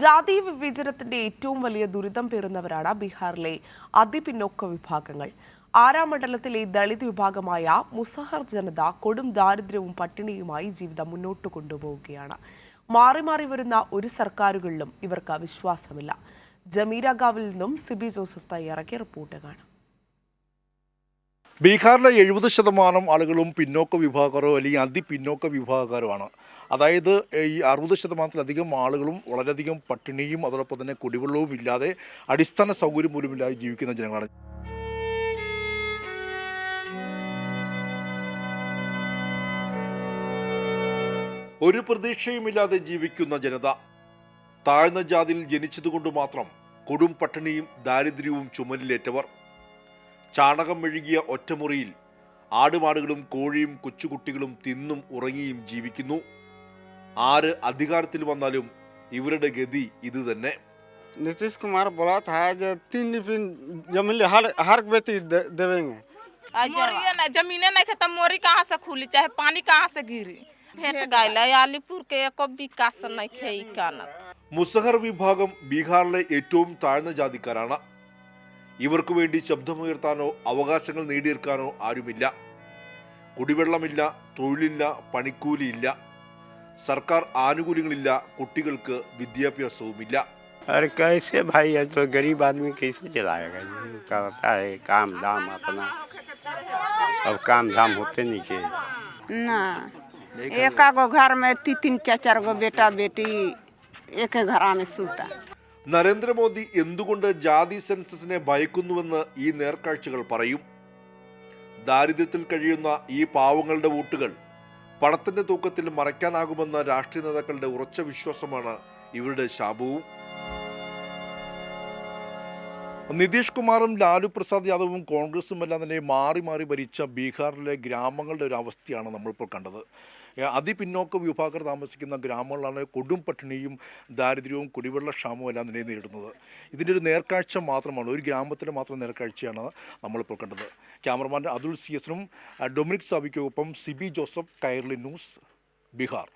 ജാതി വിവേചനത്തിന്റെ ഏറ്റവും വലിയ ദുരിതം പേറുന്നവരാണ് ബീഹാറിലെ അതിപിന്നോക്ക വിഭാഗങ്ങൾ. ആറാം മണ്ഡലത്തിലെ ദളിത് വിഭാഗമായ മുസഹർ ജനത കൊടും ദാരിദ്ര്യവും പട്ടിണിയുമായി ജീവിതം മുന്നോട്ട് കൊണ്ടുപോവുകയാണ്. മാറി മാറി വരുന്ന ഒരു സർക്കാരുകളിലും ഇവർക്ക് വിശ്വാസമില്ല. ജമീരഗാവിൽ നിന്നും സിബി ജോസഫ് തയ്യാറാക്കിയ റിപ്പോർട്ട് കാണാം. ബീഹാറിലെ എഴുപത് ശതമാനം ആളുകളും പിന്നോക്ക വിഭാഗക്കാരോ അല്ലെങ്കിൽ അതിപിന്നോക്ക വിഭാഗക്കാരുമാണ് അതായത് ഈ അറുപത് ശതമാനത്തിലധികം ആളുകളും വളരെയധികം പട്ടിണിയും അതോടൊപ്പം തന്നെ കുടിവെള്ളവും ഇല്ലാതെ അടിസ്ഥാന സൗകര്യം പോലും ഇല്ലാതെ ജീവിക്കുന്ന ജനങ്ങളാണ്. ഒരു പ്രതീക്ഷയുമില്ലാതെ ജീവിക്കുന്ന ജനത താഴ്ന്ന ജാതിയിൽ ജനിച്ചതുകൊണ്ട് മാത്രം കൊടും പട്ടിണിയും ദാരിദ്ര്യവും ചുമലിലേറ്റവർ. ചാണകം മെഴുകിയ ഒറ്റമുറിയിൽ ആടുമാടുകളും കോഴിയും കൊച്ചുകുട്ടികളും തിന്നും ഉറങ്ങിയും ജീവിക്കുന്നു ആര് അധികാരത്തിൽ വന്നാലും ഇവരുടെ ഗതി ഇത് തന്നെ नीतीश कुमार बोला था जो तीन टिफिन जमीन हर हर व्यक्ति दे- देवेंगे मोरिए ना जमीने नहीं खे तो मोरी कहाँ से खुली चाहे पानी कहाँ से गिरी भेट गईल अलीपुर के एको विकास नहीं खे ई कानत മുസഹർ വിഭാഗം ബീഹാറിലെ ഏറ്റവും താഴ്ന്ന ജാതിക്കാരാണ് ഇവർക്കു വേണ്ടി ശബ്ദമുയർത്താനോ അവകാശങ്ങൾ നേടിയെടുക്കാനോ ആരുമില്ല കുടിവെള്ളമില്ല തൊഴിലില്ല പണിക്കൂലിയില്ല സർക്കാർ ആനുകൂല്യങ്ങളില്ല കുട്ടികൾക്ക് വിദ്യാഭ്യാസവുമില്ല अरे कैसे भाई अब तो गरीब आदमी कैसे चलाएगा जी क्या होता है काम धाम अपना अब काम धाम होते नहीं के ना एका गो घर में तीन तीन चार चार गो बेटा बेटी एक घरा में सूता നരേന്ദ്രമോദി എന്തുകൊണ്ട് ജാതി സെൻസസിനെ ഭയക്കുന്നുവെന്ന് ഈ നേർക്കാഴ്ചകൾ പറയും? ദാരിദ്ര്യത്തിൽ കഴിയുന്ന ഈ പാവങ്ങളുടെ വോട്ടുകൾ പണത്തിന്റെ തൂക്കത്തിൽ മറയ്ക്കാനാകുമെന്ന രാഷ്ട്രീയ നേതാക്കളുടെ ഉറച്ച വിശ്വാസമാണ് ഇവരുടെ ശാപവും. നിതീഷ് കുമാറും ലാലു പ്രസാദ് യാദവും കോൺഗ്രസും എല്ലാം തന്നെ മാറി മാറി ഭരിച്ച ബീഹാറിലെ ഗ്രാമങ്ങളുടെ ഒരു അവസ്ഥയാണ് നമ്മളിപ്പോൾ കണ്ടത്. അതിപിന്നോക്ക വിഭാഗർ താമസിക്കുന്ന ഗ്രാമങ്ങളാണ് കൊടും പട്ടിണിയും ദാരിദ്ര്യവും കുടിവെള്ള ക്ഷാമവും എല്ലാം തന്നെ നേരിടുന്നത്. ഇതിന്റെ ഒരു നേർക്കാഴ്ച മാത്രമാണ് ഒരു ഗ്രാമത്തിലെ മാത്രം നേർക്കാഴ്ചയാണ് നമ്മളിപ്പോൾ കണ്ടത്. ക്യാമറമാൻ അതുൽ സി എസിനും ഡൊമിനിക് സാബിക്കൊപ്പം സിബി ജോസഫ് കൈർലി ന്യൂസ് ബീഹാർ.